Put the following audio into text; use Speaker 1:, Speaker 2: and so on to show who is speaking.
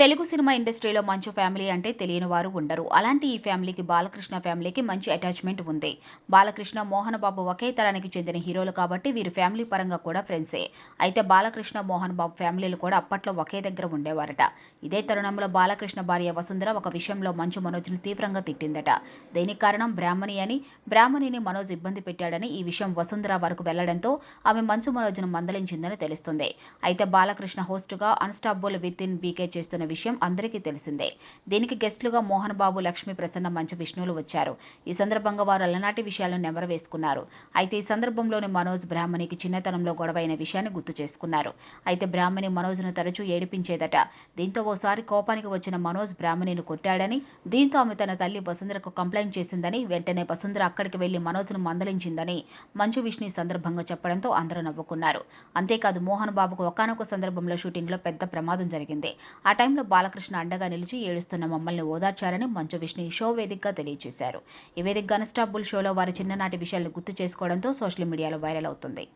Speaker 1: Telugu cinema ఇండస్ట్రీలో మంచు family అంటే తెలియని వారు ఉండరు. అలాంటి ఈ ఫ్యామిలీకి బాలకృష్ణ ఫ్యామిలీకి మంచి అటాచ్మెంట్ ఉంది. బాలకృష్ణ మోహన్ బాబు ఒకే తరానికి చెందిన హీరోలు కాబట్టి వీరి ఫ్యామిలీ పరంగా కూడా ఫ్రెండ్సే. అయితే బాలకృష్ణ మోహన్ బాబు ఫ్యామిలీలు కూడా అప్పట్లో ఒకే దగ్గర ఉండేవారట. ఇదే తరుణంలో బాలకృష్ణ భార్య వసుంధర ఒక విషయంలో మంచు మనోజ్ను తీవ్రంగా తిట్టిందట. దీనికి కారణం బ్రాహ్మణి అని బ్రాహ్మణిని మనోజ్ ఇబ్బంది పెట్టాడని ఈ విషయం వసుంధర వరకు వెళ్ళడంతో ఆమె మంచు మనోజ్ను మందలించిందని తెలుస్తుంది. అయితే బాలకృష్ణ హోస్టుగా అన్స్టాబుల్ విత్ ఇన్ బీకే చేస్తున్న విషయం అందరికీ తెలిసిందే. దీనికి గెస్టులుగా మోహన్ బాబు లక్ష్మీ ప్రసన్న మంచు విష్ణువులు వచ్చారు. ఈ సందర్భంగా వారు అలనాటి విషయాలను నెమరవేసుకున్నారు అయితే ఈ సందర్భంలోనే మనోజ్ బ్రాహ్మణికి చిన్నతనంలో గొడవైన విషయాన్ని గుర్తు చేసుకున్నారు. అయితే బ్రాహ్మణి మనోజ్ను తరచూ ఏడిపించేదట. దీంతో ఓసారి కోపానికి వచ్చిన మనోజ్ బ్రాహ్మణిని కొట్టాడని దీంతో ఆమె తన తల్లి వసుంధరకు కంప్లైంట్ చేసిందని వెంటనే వసుంధర అక్కడికి వెళ్ళి మనోజ్ను మందలించిందని మంచు విష్ణు ఈ సందర్భంగా చెప్పడంతో అందరూ నవ్వుకున్నారు. అంతేకాదు మోహన్ బాబుకు ఒకనొక సందర్భంలో షూటింగ్లో పెద్ద ప్రమాదం జరిగింది. ఆ టైంలో బాలకృష్ణ అండగా నిలిచి ఏడుస్తున్న మమ్మల్ని ఓదార్చారని మంచు విష్ణు ఈ షో వేదికగా తెలియజేశారు. ఈ వేదికగా అన్స్టాబుల్ షోలో వారి చిన్ననాటి విషయాలను గుర్తు చేసుకోవడంతో సోషల్ మీడియాలో వైరల్ అవుతుంది.